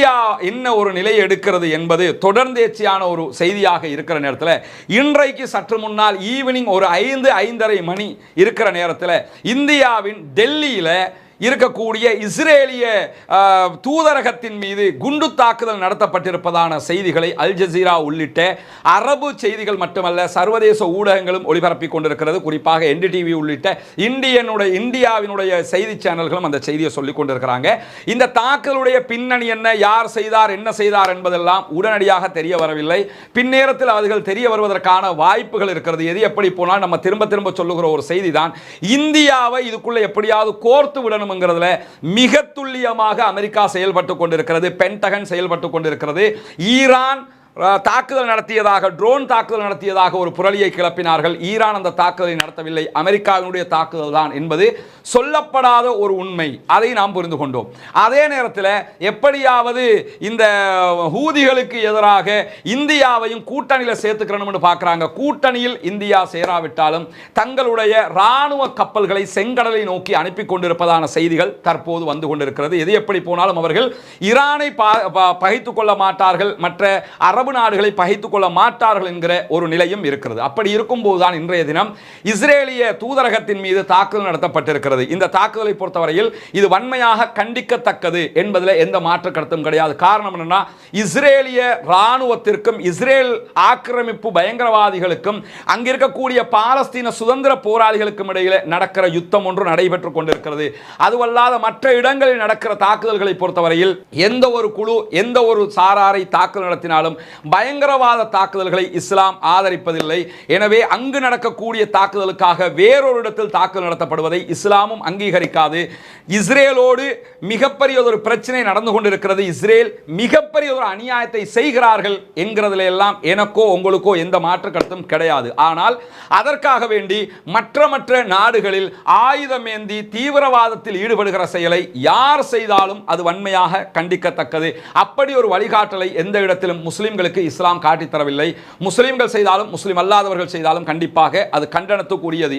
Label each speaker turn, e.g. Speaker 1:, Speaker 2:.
Speaker 1: India என்ன ஒரு நிலை எடுக்கிறது என்பது தொடர்ந்தேர்ச்சியான ஒரு செய்தியாக இருக்கிற நேரத்தில் இன்றைக்கு சற்று முன்னால் ஈவினிங் ஒரு ஐந்து ஐந்தரை மணி இருக்கிற நேரத்தில் இந்தியாவின் டெல்லியில் இருக்கக்கூடிய இஸ்ரேலிய தூதரகத்தின் மீது குண்டு தாக்குதல் நடத்தப்பட்டிருப்பதான செய்திகளை அல் ஜசீரா உள்ளிட்ட அரபு செய்திகள் மட்டுமல்ல சர்வதேச ஊடகங்களும் ஒளிபரப்பி கொண்டிருக்கிறது. குறிப்பாக என்டிடிவி உள்ளிட்ட இந்தியனுடைய இந்தியாவினுடைய செய்தி சேனல்களும் அந்த செய்தியை சொல்லிக் கொண்டிருக்கிறாங்க. இந்த தாக்குதலுடைய பின்னணி என்ன யார் செய்தார் என்ன செய்தார் என்பதெல்லாம் உடனடியாக தெரிய வரவில்லை. பின்னேரத்தில் அவர்கள் தெரிய வருவதற்கான வாய்ப்புகள் இருக்கிறது. எது எப்படி போனால் நம்ம திரும்ப திரும்ப சொல்லுகிற ஒரு செய்தி தான் இந்தியாவை இதுக்குள்ள எப்படியாவது கோர்த்து விடணும் விடணுங்கிறதுல மிக துல்லியமாக அமெரிக்கா செயல்பட்டு கொண்டிருக்கிறது பென்டகன் செயல்பட்டு கொண்டிருக்கிறது ஈரான் தாக்குதல் நடத்தியதாக ட்ரோன் தாக்குதல் நடத்தியதாக ஒரு புரளியை கிளப்பினார்கள். ஈரான் அந்த தாக்குதலை நடத்தவில்லை. அமெரிக்காவினுடைய தாக்குதல் தான் என்பது சொல்லப்படாத ஒரு உண்மை. அதை நாம் புரிந்து கொண்டோம். அதே நேரத்தில் எப்படியாவது இந்த ஹூதிகளுக்கு எதிராக இந்தியாவையும் கூட்டணியில் சேர்த்துக்கிறணும்னு பார்க்குறாங்க கூட்டணியில் இந்தியா சேராவிட்டாலும் தங்களுடைய இராணுவ கப்பல்களை செங்கடலை நோக்கி அனுப்பி கொண்டிருப்பதான செய்திகள் தற்போது வந்து கொண்டிருக்கிறது. எது எப்படி போனாலும் அவர்கள் ஈரானை பா- ப- கொள்ள மாட்டார்கள். மற்ற அரபு நாடுகளை பகைத்துக் கொள்ள மாட்டார்கள் என்கிற ஒரு நிலையும் இருக்கிறது. அப்படி இருக்கும்போதுதான் இன்றைய தினம் இஸ்ரேலிய தூதரகத்தின் மீது தாக்குதல் நடத்தப்பட்டிருக்கிறது. இந்த தாக்குதலை பொறுத்தவரையில் இது வன்மையாக கண்டிக்கத்தக்கது என்பதில் எந்த மாற்று கருத்தும் கிடையாது. காரணம் என்னன்னா இஸ்ரேலிய இராணுவத்திற்கும் இஸ்ரேல் ஆக்கிரமிப்பு பயங்கரவாதிகளுக்கும் அங்கிருக்கக்கூடிய பாலஸ்தீன சுதந்திர போராளிகளுக்கும் இடையில நடக்கிற யுத்தம் ஒன்று நடைபெற்றுக் கொண்டிருக்கிறது. அதுவல்லாத மற்ற இடங்களில் நடக்கிற தாக்குதல்களை பொறுத்தவரையில் எந்த ஒரு குழு எந்த ஒரு சாராரை தாக்குதல் நடத்தினாலும் பயங்கரவாத தாக்குதல்களை இஸ்லாம் ஆதரிப்பதில்லை. எனவே அங்கு நடக்கக்கூடிய தாக்குதலுக்காக வேறொரு இடத்தில் தாக்குதல் நடத்தப்படுவதை இஸ்லாமும் அங்கீகரிக்காது. இஸ்ரேலோடு மிகப்பெரிய ஒரு பிரச்சனை நடந்து கொண்டிருக்கிறது. இஸ்ரேல் மிகப்பெரிய ஒரு அநியாயத்தை செய்கிறார்கள் என்கிறதுல எல்லாம் எனக்கோ உங்களுக்கோ எந்த மாற்று கருத்தும் கிடையாது. ஆனால் அதற்காக வேண்டி மற்ற மற்ற நாடுகளில் ஆயுதமேந்தி தீவிரவாதத்தில் ஈடுபடுகிற செயலை யார் செய்தாலும் அது வன்மையாக கண்டிக்கத்தக்கது. அப்படி ஒரு வழிகாட்டலை எந்த இடத்திலும் முஸ்லீம்களுக்கு இஸ்லாம் காட்டித் தரவில்லை முஸ்லிம்கள் செய்தாலும் முஸ்லிம் அல்லாதவர்கள் செய்தாலும் கண்டிப்பாக அது கண்டனத்துக்குரியது.